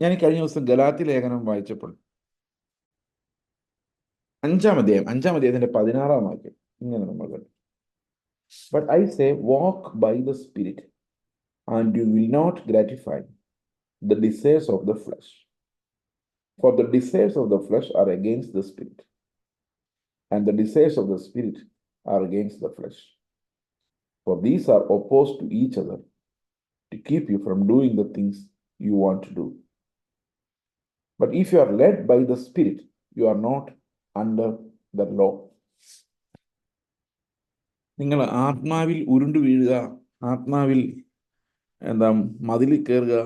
ഞാൻ കഴിഞ്ഞ ദിവസം ഗലാത്തി ലേഖനം വായിച്ചപ്പോൾ അഞ്ചാം അധ്യായം അഞ്ചാം അധ്യായത്തിന്റെ പതിനാറാം വാക്യം ഇങ്ങനെ നമ്മൾ കണ്ടു. But I say walk by the spirit and you will not gratify the desires of the flesh for the desires of the flesh are against the spirit and the desires of the spirit are against the flesh for these are opposed to each other to keep you from doing the things you want to do. But if you are led by the Spirit, you are not under the law. നിങ്ങൾ ആത്മാവിൽ ഉരുണ്ടു വീഴുക ആത്മാവിൽ എന്താ മതിൽ കയറുക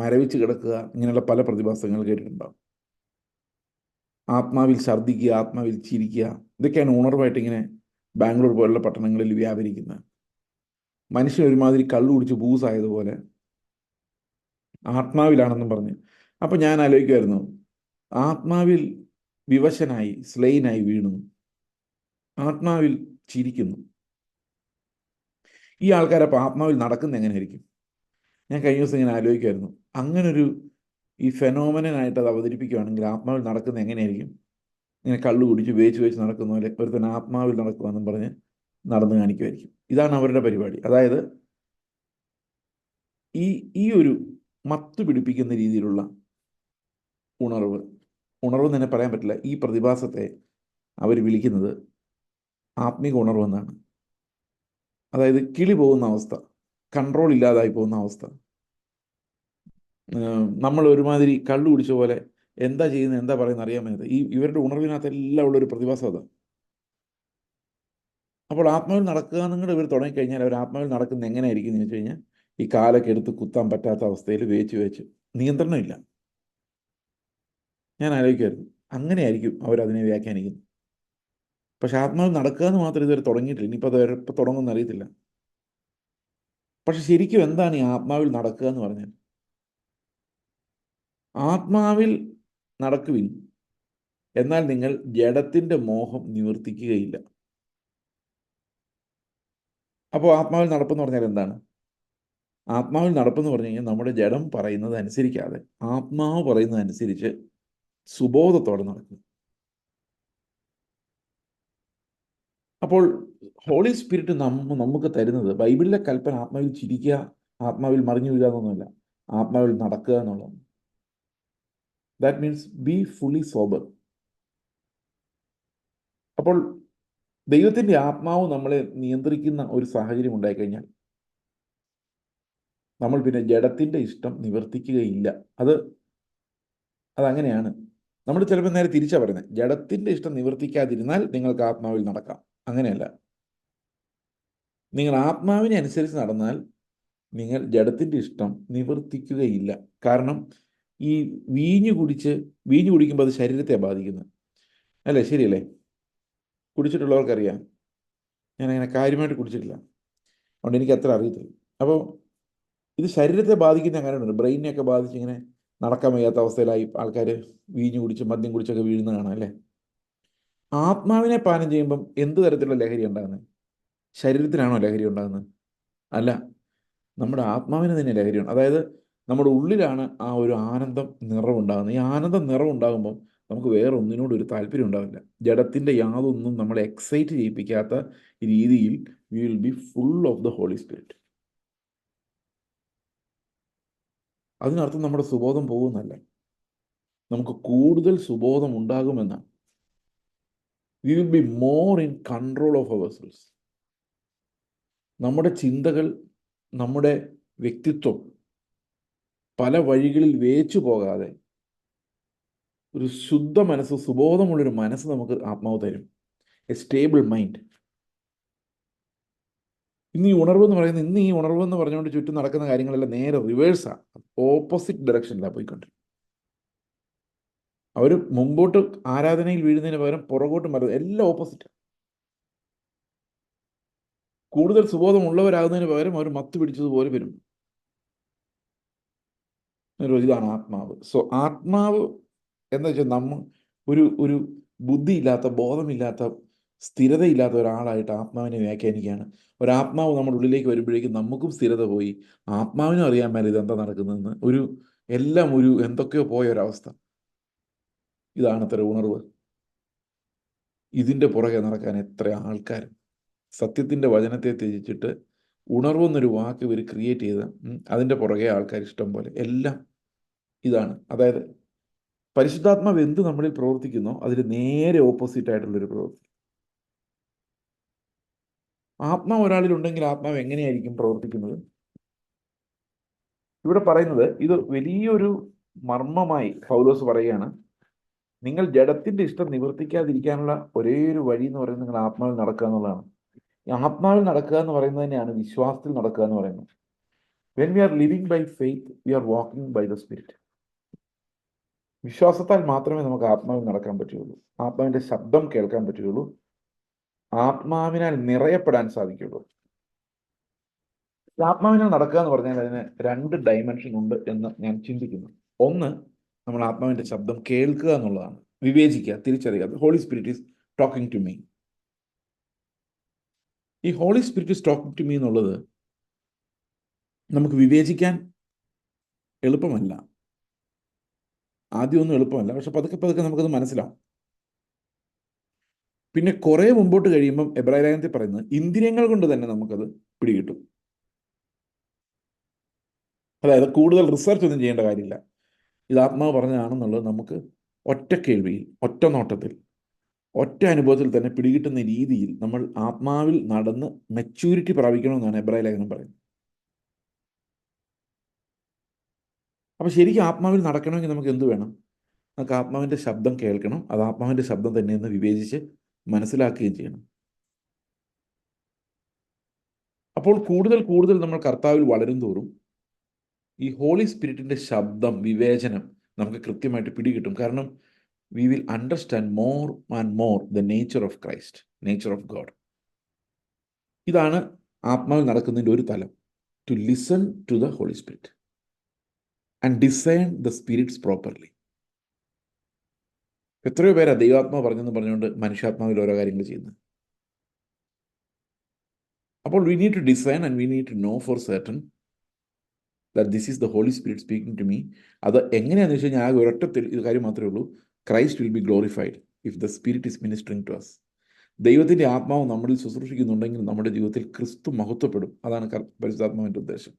മരവിച്ച് കിടക്കുക ഇങ്ങനെയുള്ള പല പ്രതിഭാസങ്ങൾ കേട്ടിട്ടുണ്ടാവും ആത്മാവിൽ ഛർദ്ദിക്കുക ആത്മാവിൽ ചിരിക്കുക ഇതൊക്കെയാണ് ഉണർവായിട്ട് ഇങ്ങനെ ബാംഗ്ലൂർ പോലുള്ള പട്ടണങ്ങളിൽ വ്യാപരിക്കുന്നത് മനുഷ്യൻ ഒരുമാതിരി കള്ളു കുടിച്ച് ബൂസായതുപോലെ ആത്മാവിലാണെന്നും പറഞ്ഞ്. അപ്പൊ ഞാൻ ആലോചിക്കുമായിരുന്നു ആത്മാവിൽ വിവശനായി സ്ലെയിനായി വീണു. ആത്മാവിൽ ചിരിക്കുന്നു. ഈ ആൾക്കാരപ്പോൾ ആത്മാവിൽ നടക്കുന്ന എങ്ങനെയായിരിക്കും? ഞാൻ കഴിഞ്ഞ ദിവസം ഇങ്ങനെ ആലോചിക്കുമായിരുന്നു അങ്ങനൊരു ഈ ഫെനോമനായിട്ട് അത് അവതരിപ്പിക്കുകയാണെങ്കിൽ ആത്മാവിൽ നടക്കുന്ന എങ്ങനെയായിരിക്കും? ഇങ്ങനെ കള്ളു കുടിച്ച് വേച്ച് വേച്ച് നടക്കുന്ന പോലെ ഒരുത്തൻ ആത്മാവിൽ നടക്കുമെന്നും പറഞ്ഞ് നടന്നു കാണിക്കുമായിരിക്കും ഇതാണ് അവരുടെ പരിപാടി. അതായത് ഈ ഈ ഒരു മത്ത് പിടിപ്പിക്കുന്ന രീതിയിലുള്ള ഉണർവ്. ഉണർവ് തന്നെ പറയാൻ പറ്റില്ല. ഈ പ്രതിഭാസത്തെ അവർ വിളിക്കുന്നത് ആത്മീക ഉണർവ് എന്നാണ്. അതായത് കിളി പോകുന്ന അവസ്ഥ കൺട്രോൾ ഇല്ലാതായി പോകുന്ന അവസ്ഥ. നമ്മൾ ഒരുമാതിരി കള്ളു കുടിച്ച പോലെ എന്താ ചെയ്യുന്നത് എന്താ പറയുന്നത് അറിയാൻ പറ്റുന്നത് ഈ ഇവരുടെ ഉണർവിനകത്ത് എല്ലാം ഉള്ള ഒരു പ്രതിഭാസം അതാണ് അപ്പോൾ ആത്മാവിൽ നടക്കുക എന്നുള്ള ഇവർ തുടങ്ങിക്കഴിഞ്ഞാൽ അവർ ആത്മാവിൽ നടക്കുന്നത് എങ്ങനെയായിരിക്കും എന്ന് വെച്ച് കഴിഞ്ഞാൽ ഈ കാലൊക്കെ എടുത്ത് കുത്താൻ പറ്റാത്ത അവസ്ഥയിൽ വേച്ച് വേച്ച് നിയന്ത്രണമില്ല. ഞാൻ ആലോചിക്കുമായിരുന്നു അങ്ങനെയായിരിക്കും അവരതിനെ വ്യാഖ്യാനിക്കുന്നത്. പക്ഷെ ആത്മാവ് നടക്കുക എന്ന് മാത്രം ഇതുവരെ തുടങ്ങിയിട്ടില്ല. ഇനിയിപ്പോൾ അത് ഇപ്പം തുടങ്ങുമെന്ന് അറിയത്തില്ല. പക്ഷെ ശരിക്കും എന്താണ് ഈ ആത്മാവിൽ നടക്കുക എന്ന് പറഞ്ഞാൽ? ആത്മാവിൽ നടക്കുവിൻ എന്നാൽ നിങ്ങൾ ജഡത്തിന്റെ മോഹം നിവർത്തിക്കുകയില്ല. അപ്പോൾ ആത്മാവിൽ നടപ്പെന്ന് പറഞ്ഞാൽ എന്താണ്? ആത്മാവിൽ നടപ്പെന്ന് പറഞ്ഞു കഴിഞ്ഞാൽ നമ്മുടെ ജഡം പറയുന്നത് അനുസരിക്കാതെ ആത്മാവ് പറയുന്നത് അനുസരിച്ച് സുബോധത്തോടെ നടക്കുക അപ്പോൾ ഹോളി സ്പിരിറ്റ് നമ്മ നമുക്ക് തരുന്നത് ബൈബിളിലെ കൽപ്പന ആത്മാവിൽ ചിരിക്കുക ആത്മാവിൽ മറിഞ്ഞു വീഴുക എന്നൊന്നുമല്ല. ആത്മാവിൽ നടക്കുക എന്നുള്ളതാണ്. That means be fully sober അപ്പോൾ ദൈവത്തിന്റെ ആത്മാവ് നമ്മളെ നിയന്ത്രിക്കുന്ന ഒരു സാഹചര്യം ഉണ്ടായിക്കഴിഞ്ഞാൽ നമ്മൾ പിന്നെ ജഡത്തിന്റെ ഇഷ്ടം നിവർത്തിക്കുകയില്ല. അത് അതങ്ങനെയാണ്. നമ്മൾ ചിലപ്പോൾ നേരെ തിരിച്ചാ പറയുന്നത് ജഡത്തിന്റെ ഇഷ്ടം നിവർത്തിക്കാതിരുന്നാൽ നിങ്ങൾക്ക് ആത്മാവിൽ നടക്കാം. അങ്ങനെയല്ല. നിങ്ങൾ ആത്മാവിനെ അനുസരിച്ച് നടന്നാൽ നിങ്ങൾ ജഡത്തിന്റെ ഇഷ്ടം നിവർത്തിക്കുകയില്ല. കാരണം ഈ വീഞ്ഞു കുടിച്ച് വീഞ്ഞു കുടിക്കുമ്പോൾ അത് ശരീരത്തെ ബാധിക്കുന്നത് അല്ലേ? ശരിയല്ലേ? കുടിച്ചിട്ടുള്ളവർക്കറിയാം. ഞാൻ അങ്ങനെ കാര്യമായിട്ട് കുടിച്ചിട്ടില്ല. അതുകൊണ്ട് എനിക്ക് അത്ര അറിയത്തില്ല. അപ്പോൾ ഇത് ശരീരത്തെ ബാധിക്കുന്ന അങ്ങനെയുണ്ട് ബ്രെയിനെയൊക്കെ ബാധിച്ച് ഇങ്ങനെ നടക്കാൻ വയ്യാത്ത അവസ്ഥയിലായി ആൾക്കാർ വീഞ്ഞു കുടിച്ച് മദ്യം കുടിച്ചൊക്കെ വീഴുന്ന കാണാം അല്ലേ? ആത്മാവിനെ പാനം ചെയ്യുമ്പം എന്ത് തരത്തിലുള്ള ലഹരി ഉണ്ടാകുന്നത്? ശരീരത്തിനാണോ ലഹരി ഉണ്ടാകുന്നത്? അല്ല നമ്മുടെ ആത്മാവിന് തന്നെ ലഹരിയാണ്. അതായത് നമ്മുടെ ഉള്ളിലാണ് ആ ഒരു ആനന്ദം നിറവുണ്ടാകുന്നത് ഈ ആനന്ദം നിറവുണ്ടാകുമ്പം നമുക്ക് വേറെ ഒന്നിനോട് ഒരു താല്പര്യം ഉണ്ടാവില്ല. ജഡത്തിന്റെ യാതൊന്നും നമ്മളെ എക്സൈറ്റ് ചെയ്യിപ്പിക്കാത്ത രീതിയിൽ we will be full of the Holy Spirit അതിനർത്ഥം നമ്മുടെ സുബോധം പോകുന്നല്ല നമുക്ക് കൂടുതൽ സുബോധം ഉണ്ടാകുമെന്നാണ്. We will be more in control of our selves നമ്മുടെ ചിന്തകൾ നമ്മുടെ വ്യക്തിത്വം പല വഴികളിൽ വേച്ചു പോകാതെ ഒരു ശുദ്ധ മനസ്സ് സുബോധമുള്ളൊരു മനസ്സ് നമുക്ക് ആത്മാവ് തരും. എ സ്റ്റേബിൾ മൈൻഡ് ഇന്ന് ഈ ഉണർവ് എന്ന് പറയുന്നത് ഇന്ന് ഈ ഉണർവ് എന്ന് പറഞ്ഞുകൊണ്ട് ചുറ്റും നടക്കുന്ന കാര്യങ്ങളെല്ലാം നേരെ റിവേഴ്സാണ് ഓപ്പോസിറ്റ് ഡയറക്ഷനിലാണ് പോയിക്കൊണ്ടിരിക്കുന്നത് അവർ മുമ്പോട്ട് ആരാധനയിൽ വീഴുന്നതിന് പകരം പുറകോട്ട് മറന്നത് എല്ലാം ഓപ്പോസിറ്റാണ് കൂടുതൽ സുബോധമുള്ളവരാകുന്നതിന് പകരം അവർ മത്ത് പിടിച്ചതുപോലെ വരും ഇതാണ് ആത്മാവ്. സോ ആത്മാവ് എന്താ വെച്ചാൽ നമ്മ ഒരു ഒരു ബുദ്ധിയില്ലാത്ത ബോധമില്ലാത്ത സ്ഥിരതയില്ലാത്ത ഒരാളായിട്ട് ആത്മാവിനെ വ്യാഖ്യാനിക്കുകയാണ്. ഒരാത്മാവ് നമ്മുടെ ഉള്ളിലേക്ക് വരുമ്പോഴേക്കും നമുക്കും സ്ഥിരത പോയി. ആത്മാവിനും അറിയാൻ മേലെ എന്താ നടക്കുന്നതെന്ന്. ഒരു എല്ലാം ഒരു എന്തൊക്കെയോ പോയ ഒരവസ്ഥ. ഇതാണ് അത്ര ഉണർവ്. ഇതിന്റെ പുറകെ നടക്കാൻ എത്ര ആൾക്കാർ സത്യത്തിന്റെ വചനത്തെ ത്യജിച്ചിട്ട് ഉണർവെന്നൊരു വാക്ക് ഇവർ ക്രിയേറ്റ് ചെയ്ത് അതിന്റെ പുറകെ ആൾക്കാർ ഇഷ്ടം പോലെ. എല്ലാം ഇതാണ്. അതായത് പരിശുദ്ധാത്മാവ് എന്ത് നമ്മളിൽ പ്രവർത്തിക്കുന്നോ അതിന് നേരെ ഓപ്പോസിറ്റ് ആയിട്ടുള്ളൊരു പ്രവൃത്തി. ആത്മാവ് ഒരാളിലുണ്ടെങ്കിൽ ആത്മാവ് എങ്ങനെയായിരിക്കും പ്രവർത്തിക്കുന്നത്? ഇവിടെ പറയുന്നത് ഇത് വലിയൊരു മർമ്മമായി പൗലോസ് പറയുകയാണ്. നിങ്ങൾ ജഡത്തിന്റെ ഇഷ്ടം നിവർത്തിക്കാതിരിക്കാനുള്ള ഒരേ ഒരു വഴി എന്ന് പറയുന്നത് നിങ്ങൾ ആത്മാവിൽ നടക്കുക എന്നുള്ളതാണ്. ഈ ആത്മാവിൽ നടക്കുക എന്ന് പറയുന്നത് തന്നെയാണ് വിശ്വാസത്തിൽ നടക്കുക എന്ന് പറയുന്നത്. When we are living by faith we are walking by the spirit വിശ്വാസത്താൽ മാത്രമേ നമുക്ക് ആത്മാവിൽ നടക്കാൻ പറ്റുകയുള്ളൂ. ആത്മാവിന്റെ ശബ്ദം കേൾക്കാൻ പറ്റുകയുള്ളൂ. ആത്മാവിനാൽ നിറയപ്പെടാൻ സാധിക്കുള്ളൂ. ആത്മാവിനാൽ നടക്കുക എന്ന് പറഞ്ഞാൽ അതിന് രണ്ട് ഡയമെൻഷൻ ഉണ്ട് എന്ന് ഞാൻ ചിന്തിക്കുന്നു. ഒന്ന് നമ്മൾ ആത്മാവിന്റെ ശബ്ദം കേൾക്കുക എന്നുള്ളതാണ്. വിവേചിക്കുക തിരിച്ചറിയുക. Holy Spirit is talking to me ഈ Holy Spirit is talking to me എന്നുള്ളത് നമുക്ക് വിവേചിക്കാൻ എളുപ്പമല്ല. ആദ്യമൊന്നും എളുപ്പമല്ല. പക്ഷെ പതുക്കെ പതുക്കെ നമുക്കത് മനസ്സിലാവും. പിന്നെ കുറെ മുമ്പോട്ട് കഴിയുമ്പം എബ്രാഹിം ലേഖനത്തിൽ പറയുന്നത് ഇന്ദ്രിയങ്ങൾ കൊണ്ട് തന്നെ നമുക്കത് പിടികിട്ടും. അതായത് കൂടുതൽ റിസർച്ച് ഒന്നും ചെയ്യേണ്ട കാര്യമില്ല. ഇത് ആത്മാവ് പറഞ്ഞതാണെന്നുള്ളത് നമുക്ക് ഒറ്റ കേൾവിയിൽ ഒറ്റ നോട്ടത്തിൽ ഒറ്റ അനുഭവത്തിൽ തന്നെ പിടികിട്ടുന്ന രീതിയിൽ നമ്മൾ ആത്മാവിൽ നടന്ന് മെച്യൂരിറ്റി പ്രാപിക്കണമെന്നാണ് എബ്രാഹിം ലേഖനം പറയുന്നത്. അപ്പോൾ ശരിക്കും ആത്മാവിൽ നടക്കണമെങ്കിൽ നമുക്ക് എന്ത് വേണം? നമുക്ക് ആത്മാവിന്റെ ശബ്ദം കേൾക്കണം. അത് ആത്മാവിന്റെ ശബ്ദം തന്നെയെന്ന് വിവേചിച്ച് മനസ്സിലാക്കുകയും ചെയ്യണം. അപ്പോൾ കൂടുതൽ കൂടുതൽ നമ്മൾ കർത്താവിൽ വളരും തോറും ഈ ഹോളി സ്പിരിറ്റിന്റെ ശബ്ദം വിവേചനം നമുക്ക് കൃത്യമായിട്ട് പിടികിട്ടും. കാരണം we will understand more and more the nature of Christ nature of God ഇതാണ് ആത്മാവിൽ നടക്കുന്നതിന്റെ ഒരു തലം. To listen to the Holy Spirit and discern the spirits properly എത്രയോ പേരാ ദൈവാത്മാവ് പറഞ്ഞെന്ന് പറഞ്ഞുകൊണ്ട് മനുഷ്യാത്മാവിൽ ഓരോ കാര്യങ്ങൾ ചെയ്യുന്നത്. അപ്പോൾ we need to discern and we need to know for certain that this is the Holy Spirit speaking to me അത് എങ്ങനെയാണെന്ന് വെച്ച് കഴിഞ്ഞാൽ ആ ഒരൊറ്റ തെളി- ഇത് കാര്യം മാത്രമേ ഉള്ളൂ. Christ will be glorified if the spirit is ministering to us ദൈവത്തിന്റെ ആത്മാവ് നമ്മളിൽ ശുശ്രൂഷിക്കുന്നുണ്ടെങ്കിൽ നമ്മുടെ ജീവിതത്തിൽ ക്രിസ്തു മഹത്വപ്പെടും. അതാണ് പരിശുദ്ധാത്മാവിന്റെ ഉദ്ദേശം.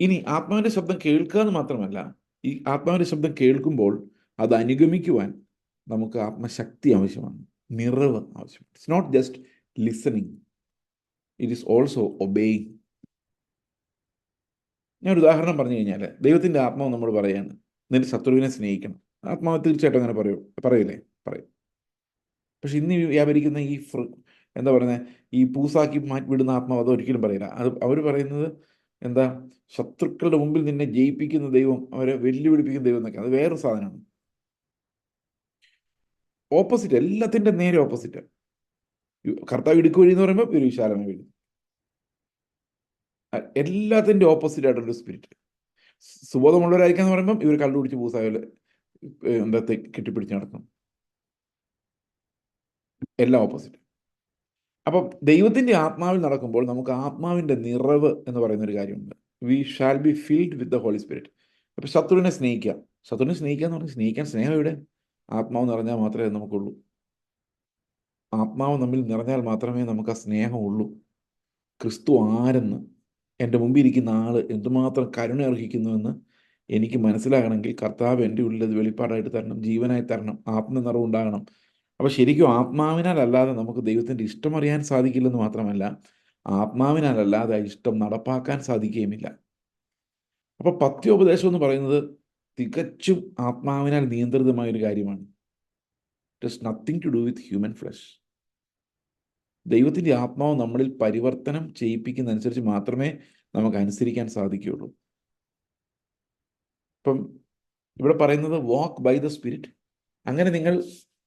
ഇനി ആത്മാവിന്റെ ശബ്ദം കേൾക്കുക എന്ന് മാത്രമല്ല ഈ ആത്മാവിന്റെ ശബ്ദം കേൾക്കുമ്പോൾ അത് അനുഗമിക്കുവാൻ നമുക്ക് ആത്മശക്തി ആവശ്യമാണ്. നിറവ് ആവശ്യമാണ്. It's not just listening it is also obeying ഞാൻ ഒരു ഉദാഹരണം പറഞ്ഞു കഴിഞ്ഞാൽ ദൈവത്തിന്റെ ആത്മാവ് നമ്മൾ പറയാണ് നിന്റെ ശത്രുവിനെ സ്നേഹിക്കണം. ആത്മാവ് തീർച്ചയായിട്ടും അങ്ങനെ പറയൂ പറയില്ലേ? പറയും. പക്ഷെ ഇന്ന് വ്യാപരിക്കുന്ന ഈ എന്താ പറയുന്നത് ഈ പൂസാക്കി മാറ്റി വിടുന്ന ആത്മാവ് അത് ഒരിക്കലും പറയില്ല. അത് അവർ പറയുന്നത് എന്താ? ശത്രുക്കളുടെ മുമ്പിൽ നിന്നെ ജയിപ്പിക്കുന്ന ദൈവം അവരെ വെല്ലുവിളിപ്പിക്കുന്ന ദൈവം എന്നൊക്കെ അത് വേറൊരു സാധനമാണ്. ഓപ്പോസിറ്റ് എല്ലാത്തിന്റെ നേരെ ഓപ്പോസിറ്റ് കർത്താവ് ഇടുക്ക് വഴി എന്ന് പറയുമ്പോൾ ഒരു വിശാലമ വഴി. എല്ലാത്തിന്റെ ഓപ്പോസിറ്റ് ആയിട്ടുള്ള സ്പിരിറ്റ് സുബോധമുള്ളവരായിരിക്കാന്ന് പറയുമ്പോൾ ഇവർ കള്ളു കുടിച്ച് പൂസായാൽ എന്താ കെട്ടിപ്പിടിച്ച് നടക്കും. എല്ലാം ഓപ്പോസിറ്റ് അപ്പം ദൈവത്തിന്റെ ആത്മാവിൽ നടക്കുമ്പോൾ നമുക്ക് ആത്മാവിന്റെ നിറവ് എന്ന് പറയുന്ന ഒരു കാര്യമുണ്ട്. We shall be filled with the Holy Spirit അപ്പം ശത്രുവിനെ സ്നേഹിക്കുക ശത്രുവിനെ സ്നേഹിക്കുക എന്ന് പറഞ്ഞാൽ സ്നേഹിക്കാൻ സ്നേഹം എവിടെ? ആത്മാവ് നിറഞ്ഞാൽ മാത്രമേ നമുക്കുള്ളൂ. ആത്മാവ് നമ്മിൽ നിറഞ്ഞാൽ മാത്രമേ നമുക്ക് ആ സ്നേഹമുള്ളൂ ക്രിസ്തു ആരെന്ന് എന്റെ മുമ്പിൽ ഇരിക്കുന്ന ആൾ എന്തുമാത്രം കരുണ അർഹിക്കുന്നുവെന്ന് എനിക്ക് മനസ്സിലാകണമെങ്കിൽ കർത്താവ് എന്റെ ഉള്ളിൽ അത് വെളിപ്പാടായിട്ട് തരണം ജീവനായി തരണം ആത്മ നിറവ് ഉണ്ടാകണം. അപ്പോൾ ശരിക്കും ആത്മാവിനാൽ അല്ലാതെ നമുക്ക് ദൈവത്തിന്റെ ഇഷ്ടം അറിയാൻ സാധിക്കില്ലെന്ന് മാത്രമല്ല ആത്മാവിനാൽ അല്ലാതെ ആ ഇഷ്ടം നടപ്പാക്കാൻ സാധിക്കുകയുമില്ല. അപ്പോൾ പത്യോപദേശം എന്ന് പറയുന്നത് തികച്ചും ആത്മാവിനാൽ നിയന്ത്രിതമായ ഒരു കാര്യമാണ്. It is nothing to do with human flesh ദൈവത്തിന്റെ ആത്മാവ് നമ്മളിൽ പരിവർത്തനം ചെയ്യിപ്പിക്കുന്നതനുസരിച്ച് മാത്രമേ നമുക്ക് അനുസരിക്കാൻ സാധിക്കുകയുള്ളൂ. ഇപ്പം ഇവിടെ പറയുന്നത് വാക്ക് ബൈ ദ സ്പിരിറ്റ് അങ്ങനെ നിങ്ങൾ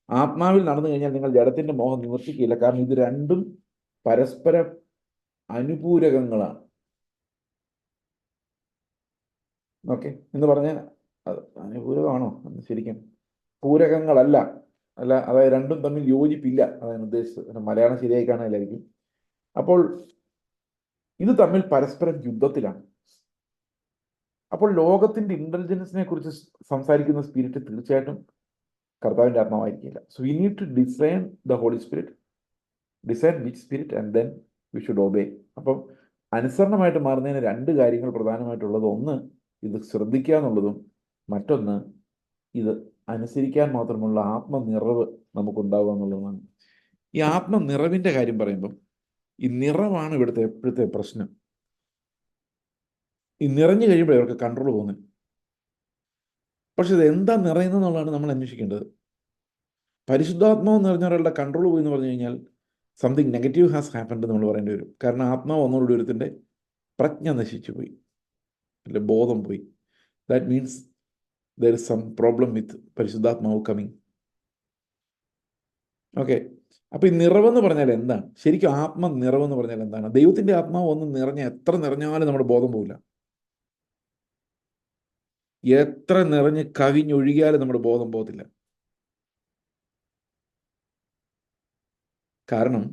ആത്മാവിൽ നടന്നു കഴിഞ്ഞാൽ നിങ്ങൾ ജഡത്തിന്റെ മോഹം നിവർത്തിക്കില്ല കാരണം ഇത് രണ്ടും പരസ്പര അനുപൂരകങ്ങളാണ്. ഓക്കെ എന്ന് പറഞ്ഞാൽ അത് അനുപൂരകമാണോ എന്ന് ശരിക്കും. പൂരകങ്ങളല്ല അല്ല അതായത് രണ്ടും തമ്മിൽ യോജിപ്പില്ല അതാണ് ഉദ്ദേശിച്ചത്. മലയാളം ശരിയായി കാണാനായിരിക്കും അപ്പോൾ ഇത് തമ്മിൽ പരസ്പരം യുദ്ധത്തിലാണ്. അപ്പോൾ ലോകത്തിന്റെ ഇന്റലിജൻസിനെ കുറിച്ച് സംസാരിക്കുന്ന സ്പിരിറ്റ് തീർച്ചയായിട്ടും കർത്താവിന്റെ ആത്മാവായിരിക്കില്ല. So we need to discern the Holy Spirit discern which spirit and then we should obey അപ്പം അനുസരണമായിട്ട് മാറുന്നതിന് രണ്ട് കാര്യങ്ങൾ പ്രധാനമായിട്ടുള്ളത്. ഒന്ന് ഇത് ശ്രദ്ധിക്കുക എന്നുള്ളതും മറ്റൊന്ന് ഇത് അനുസരിക്കാൻ മാത്രമുള്ള ആത്മനിറവ് നമുക്കുണ്ടാവുക എന്നുള്ളതാണ്. ഈ ആത്മനിറവിന്റെ കാര്യം പറയുമ്പം ഈ നിറവാണ് ഇവിടുത്തെ എപ്പോഴത്തെ പ്രശ്നം. ഈ നിറഞ്ഞു കഴിയുമ്പോൾ അവർക്ക് കൺട്രോൾ പോകുന്നത്. പക്ഷെ ഇത് എന്താ നിറയുന്നതെന്നുള്ളതാണ് നമ്മൾ അന്വേഷിക്കേണ്ടത്. പരിശുദ്ധാത്മാവ് നിറഞ്ഞ ഒരാളുടെ കൺട്രോൾ പോയി എന്ന് പറഞ്ഞു കഴിഞ്ഞാൽ സംതിങ് നെഗറ്റീവ് ഹാസ് ഹാപ്പൻഡ് നമ്മൾ പറയേണ്ടി വരും. കാരണം ആത്മാവ് ഒന്നുകൂടി ഒരുത്തിന്റെ പ്രജ്ഞ നശിച്ചു പോയി അല്ലെ ബോധം പോയി. That means there is some problem with പരിശുദ്ധാത്മാവ് കമ്മിങ് ഓക്കെ അപ്പൊ ഈ നിറവെന്ന് പറഞ്ഞാൽ എന്താണ്? ശരിക്കും ആത്മ നിറവെന്ന് പറഞ്ഞാൽ എന്താണ്? ദൈവത്തിന്റെ ആത്മാവ് ഒന്ന് നിറഞ്ഞ എത്ര നിറഞ്ഞാലും നമ്മുടെ ബോധം പോവില്ല. എത്ര നിറഞ്ഞ് കവിഞ്ഞൊഴുകിയാലും നമ്മുടെ ബോധം പോകത്തില്ല. കാരണം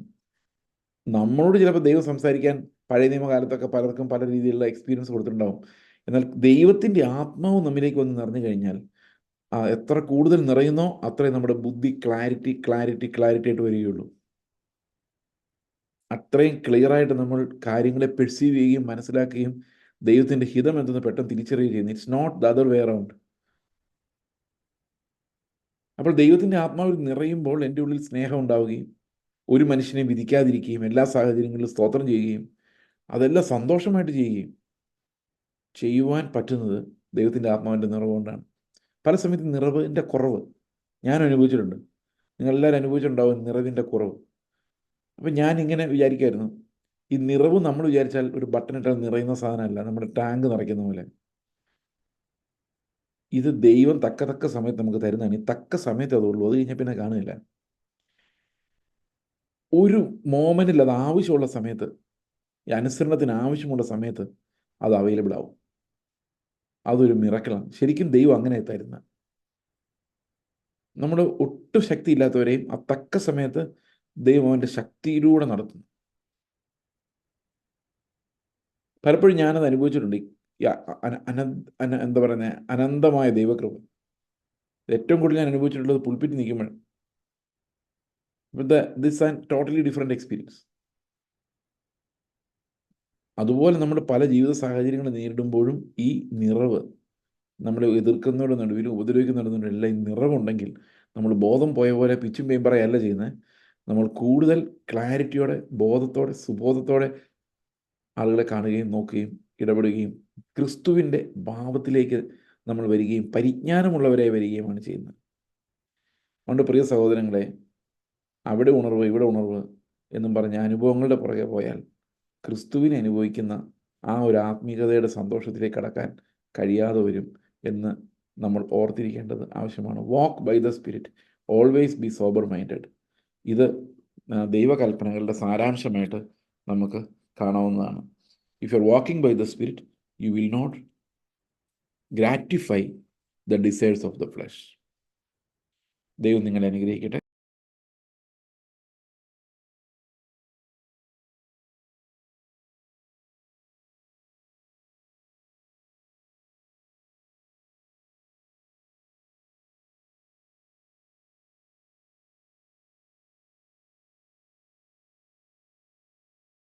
നമ്മളോട് ചിലപ്പോൾ ദൈവം സംസാരിക്കാൻ പഴയ നിയമകാലത്തൊക്കെ പലർക്കും പല രീതിയിലുള്ള എക്സ്പീരിയൻസ് കൊടുത്തിട്ടുണ്ടാവും. എന്നാൽ ദൈവത്തിന്റെ ആത്മാവ് നമ്മിലേക്ക് വന്ന് നിറഞ്ഞു കഴിഞ്ഞാൽ എത്ര കൂടുതൽ നിറയുന്നോ അത്രയും നമ്മുടെ ബുദ്ധി ക്ലാരിറ്റി ക്ലാരിറ്റി ക്ലാരിറ്റി ആയിട്ട് വരികയുള്ളൂ. അത്രയും ക്ലിയറായിട്ട് നമ്മൾ കാര്യങ്ങളെ പെർസീവ് ചെയ്യുകയും മനസ്സിലാക്കുകയും ദൈവത്തിന്റെ ഹിതം എന്തെന്ന് പെട്ടെന്ന് തിരിച്ചറിയുകയും. ചെയ്യുന്നു it's not the other way around അപ്പോൾ ദൈവത്തിന്റെ ആത്മാവിൽ നിറയുമ്പോൾ എന്റെ ഉള്ളിൽ സ്നേഹം ഉണ്ടാവുകയും ഒരു മനുഷ്യനെ വിധിക്കാതിരിക്കുകയും എല്ലാ സാഹചര്യങ്ങളിലും സ്തോത്രം ചെയ്യുകയും അതെല്ലാം സന്തോഷമായിട്ട് ചെയ്യുകയും ചെയ്യുവാൻ പറ്റുന്നത് ദൈവത്തിന്റെ ആത്മാവിന്റെ നിറവ് കൊണ്ടാണ്. പല സമയത്ത് നിറവിന്റെ കുറവ് ഞാൻ അനുഭവിച്ചിട്ടുണ്ട്. നിങ്ങളെല്ലാവരും അനുഭവിച്ചിട്ടുണ്ടാവും നിറവിന്റെ കുറവ്. അപ്പം ഞാൻ ഇങ്ങനെ വിചാരിക്കുമായിരുന്നു ഈ നിറവ് നമ്മൾ വിചാരിച്ചാൽ ഒരു ബട്ടൺ ഇട്ടാൽ നിറയുന്ന സാധനമല്ല. നമ്മുടെ ടാങ്ക് നിറയ്ക്കുന്ന പോലെ. ഇത് ദൈവം തക്ക തക്ക സമയത്ത് നമുക്ക് തരുന്നതാണ്. ഈ തക്ക സമയത്ത് അതുള്ളൂ അത് കഴിഞ്ഞാൽ പിന്നെ കാണുന്നില്ല ഒരു മോമെന്റിൽ അത് ആവശ്യമുള്ള സമയത്ത് ഈ അനുസരണത്തിന് ആവശ്യമുള്ള സമയത്ത് അത് അവൈലബിൾ ആവും. അതൊരു മിറക്കിളാണ് ശരിക്കും ദൈവം അങ്ങനെ തരുന്ന. നമ്മൾ ഒട്ടും ശക്തി ഇല്ലാത്തവരെയും ആ തക്ക സമയത്ത് ദൈവം അവന്റെ ശക്തിയിലൂടെ നടത്തുന്നു. പലപ്പോഴും ഞാനത് അനുഭവിച്ചിട്ടുണ്ട്. എന്താ പറയുന്നത് അനന്തമായ ദൈവകൃപ. ഏറ്റവും കൂടുതൽ ഞാൻ അനുഭവിച്ചിട്ടുള്ളത് പുൽപ്പിറ്റ് നിൽക്കുമ്പോൾ this an totally different experience അതുപോലെ നമ്മൾ പല ജീവിത സാഹചര്യങ്ങൾ നേരിടുമ്പോഴും ഈ നിറവ് നമ്മൾ എതിർക്കുന്നവരുടെ നടുവിലും ഉപദ്രവിക്കുന്നവരുടെ എല്ലാം ഈ നിറവുണ്ടെങ്കിൽ നമ്മൾ ബോധം പോയ പോലെ പിച്ചും പേയും പറയല്ല ചെയ്യുന്നത് നമ്മൾ കൂടുതൽ ക്ലാരിറ്റിയോടെ ബോധത്തോടെ സുബോധത്തോടെ ആളുകളെ കാണുകയും നോക്കുകയും ഇടപെടുകയും ക്രിസ്തുവിന്റെ ഭാവത്തിലേക്ക് നമ്മൾ വരികയും പരിജ്ഞാനമുള്ളവരെ വരികയുമാണ് ചെയ്യുന്നത്. അതുകൊണ്ട് പ്രിയ സഹോദരങ്ങളെ അവിടെ ഉണർവ് ഇവിടെ ഉണർവ് എന്നും പറഞ്ഞ അനുഭവങ്ങളുടെ പുറകെ പോയാൽ ക്രിസ്തുവിനെ അനുഭവിക്കുന്ന ആ ഒരു ആത്മീയതയുടെ സന്തോഷത്തിലേക്ക് കടക്കാൻ കഴിയാതെ വരും എന്ന് നമ്മൾ ഓർത്തിരിക്കേണ്ടത് ആവശ്യമാണ്. Walk by the spirit always be sober minded ഇത് ദൈവകൽപ്പനകളുടെ സാരാംശമായിട്ട് നമുക്ക് കാണാവുന്നതാണ്. If you are walking by the spirit you will not gratify the desires of the flesh ദൈവം നിങ്ങളെ അനുഗ്രഹിക്കട്ടെ.